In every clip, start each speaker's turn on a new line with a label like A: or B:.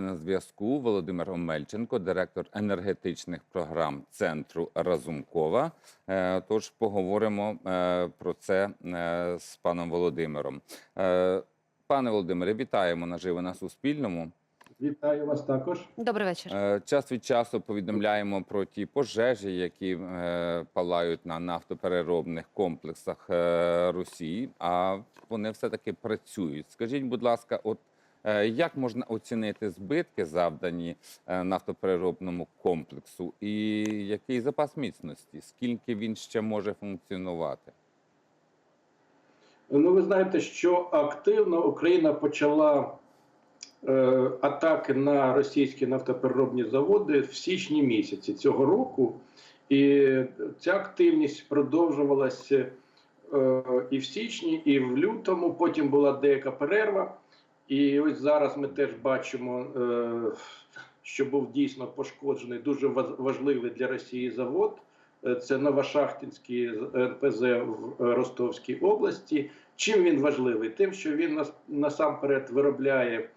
A: нами на зв'язку Володимир Омельченко, директор енергетичних програм центру Разумкова. Е, Тож поговоримо е, про це е, з паном Володимиром. Пане Володимире, вітаємо наживо на Суспільному.
B: Вітаю вас також.
C: Добрий вечір.
A: Час від часу повідомляємо про ті пожежі, які палають на нафтопереробних комплексах Росії, а вони все-таки працюють. Скажіть, будь ласка, от як можна оцінити збитки, завдані е, нафтопереробному комплексу, і який запас міцності? Скільки він ще може функціонувати?
B: Ну, ви знаєте, що активно Україна почала е, атаки на російські нафтопереробні заводи в січні місяці цього року, і ця активність продовжувалася е, і в січні, і в лютому. Потім була деяка перерва. І ось зараз ми теж бачимо, е, що був дійсно пошкоджений дуже важ- важливий для Росії завод. Е, Це Новошахтинський НПЗ в е, Ростовській області. Чим він важливий? Тим, що він нас- насамперед виробляє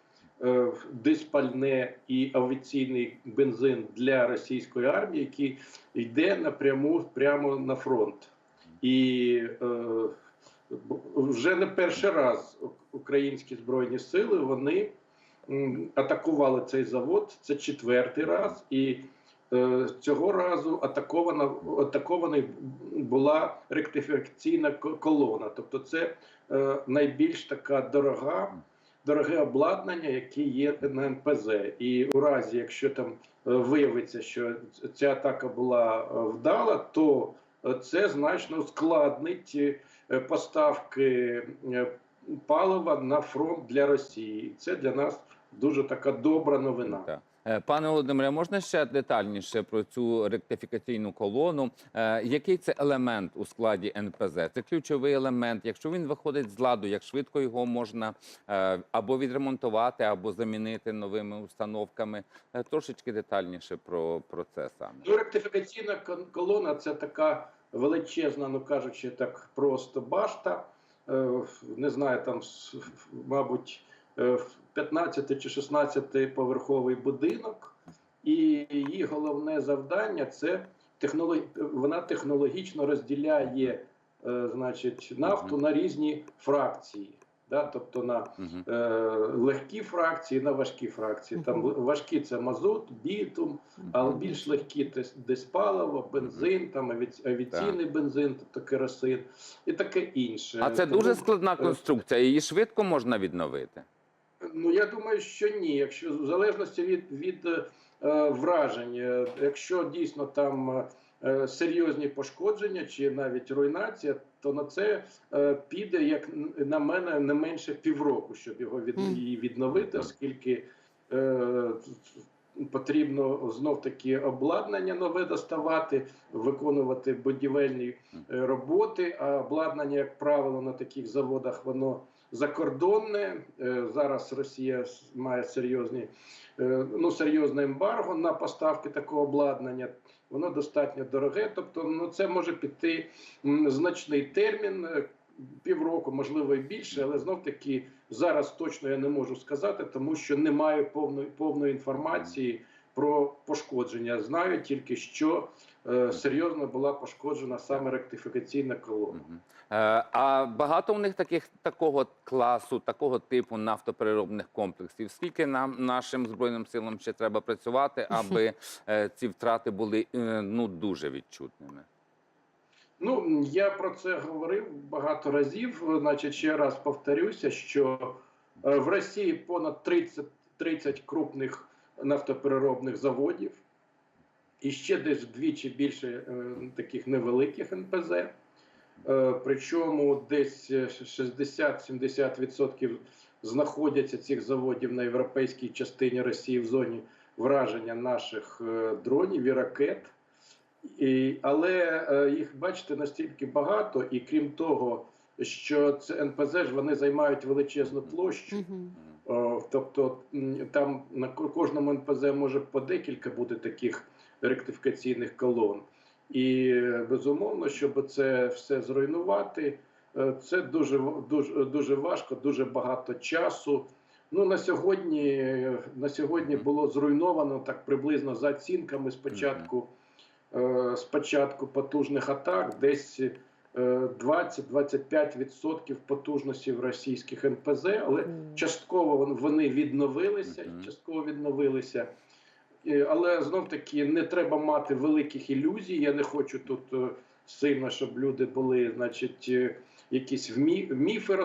B: диспальне і авіаційний бензин для російської армії, який йде напряму прямо на фронт. І е, вже не перший раз українські збройні сили вони атакували цей завод. Це четвертий раз, і е, цього разу атакована атакований була ректифікаційна колона. Тобто, це е, найбільш така дорога. Дороге обладнання, яке є на НПЗ, і у разі, якщо там е, виявиться, що ця атака була вдала, то це значно ускладнить поставки палива на фронт для Росії. Це для нас дуже така добра новина.
A: Так. Е, Пане Володимире, можна ще детальніше про цю ректифікаційну колону? Е, Який це елемент у складі НПЗ? Це ключовий елемент. Якщо він виходить з ладу, як швидко його можна е, або відремонтувати, або замінити новими установками? Трошечки детальніше про, про це саме.
B: Ну, ректифікаційна колона це така величезна, ну кажучи, так просто башта. Е, Не знаю, там, мабуть, е, 15 чи 16 поверховий будинок, і її головне завдання це технолог... вона технологічно розділяє е, значить, нафту на різні фракції. Да? Тобто на е, легкі фракції на важкі фракції. Там важкі це мазут, бітум, але більш легкі десь, десь паливо, бензин, там авіаційний бензин, тобто керосин і таке інше.
A: А це
B: Тому,
A: дуже складна
B: е,
A: конструкція. Її швидко можна відновити.
B: Ну я думаю, що ні. Якщо в залежності від, від е, вражень, е, якщо дійсно там е, серйозні пошкодження чи навіть руйнація, то на це е, піде, як на мене, не менше півроку, щоб його від, її відновити, оскільки потрібно знов таки обладнання нове доставати, виконувати будівельні роботи. А обладнання, як правило, на таких заводах воно закордонне. Е, Зараз Росія має серйозні е, ну серйозне ембарго на поставки такого обладнання. Воно достатньо дороге. Тобто, ну це може піти значний термін. е, Півроку, можливо, і більше, але знов таки зараз точно я не можу сказати, тому що не маю повної повної інформації про пошкодження. Знаю тільки, що серйозно була пошкоджена саме ректифікаційна колона.
A: Е, А багато у них таких такого класу, такого типу нафтопереробних комплексів. Скільки нам нашим збройним силам ще треба працювати, аби е, ці втрати були е, ну дуже відчутними?
B: Ну я про це говорив багато разів. Значить, ще раз повторюся, що е, в Росії понад 30, 30 крупних нафтопереробних заводів, і ще десь вдвічі більше е, таких невеликих НПЗ. Е, Причому десь е, 60-70% знаходяться цих заводів на європейській частині Росії в зоні враження наших е, дронів і ракет. І, але їх бачите настільки багато, і крім того, що це НПЗ ж вони займають величезну площу. Тобто там на кожному НПЗ може по декілька бути таких ректифікаційних колон. І е, безумовно, щоб це все зруйнувати, е, це дуже дуже дуже важко, дуже багато часу. Ну на сьогодні на сьогодні було зруйновано так приблизно за оцінками спочатку, е, спочатку потужних атак, десь е, 20-25% потужності в російських НПЗ, але частково вони відновилися, частково відновилися. Е, Але знов таки не треба мати великих ілюзій. Я не хочу тут е, сильно, щоб люди були, значить, е, якісь міфи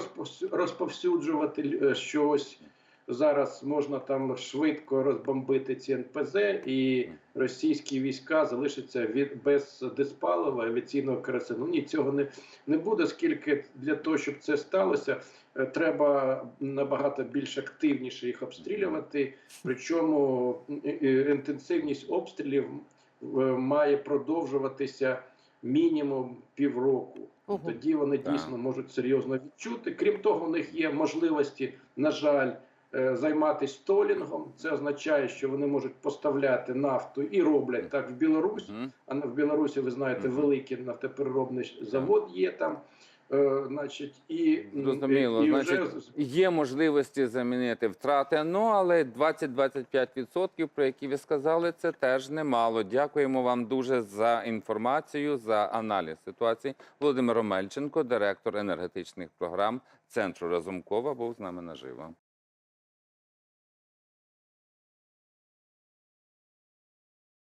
B: розповсюджувати, е, що ось зараз можна там швидко розбомбити ці НПЗ, і російські війська залишаться від без диспалива авіаційного керосину. Ні, цього не, не буде, оскільки для того, щоб це сталося, е, треба набагато більш активніше їх обстрілювати. Причому е, е, інтенсивність обстрілів має продовжуватися мінімум півроку.
C: Ого.
B: Тоді вони
A: Так.
B: дійсно можуть серйозно відчути. Крім того, у них є можливості, на жаль, займатися толінгом. Це означає, що вони можуть поставляти нафту і роблять так в Білорусь. А в Білорусі, ви знаєте, великий нафтопереробний завод є там. Е, значить, і,
A: Зрозуміло,
B: і
A: значить,
B: вже
A: Є можливості замінити втрати, ну але 20-25%, про які ви сказали, це теж немало. Дякуємо вам дуже за інформацію, за аналіз ситуації. Володимир Омельченко, директор енергетичних програм Центру Разумкова, був з нами наживо.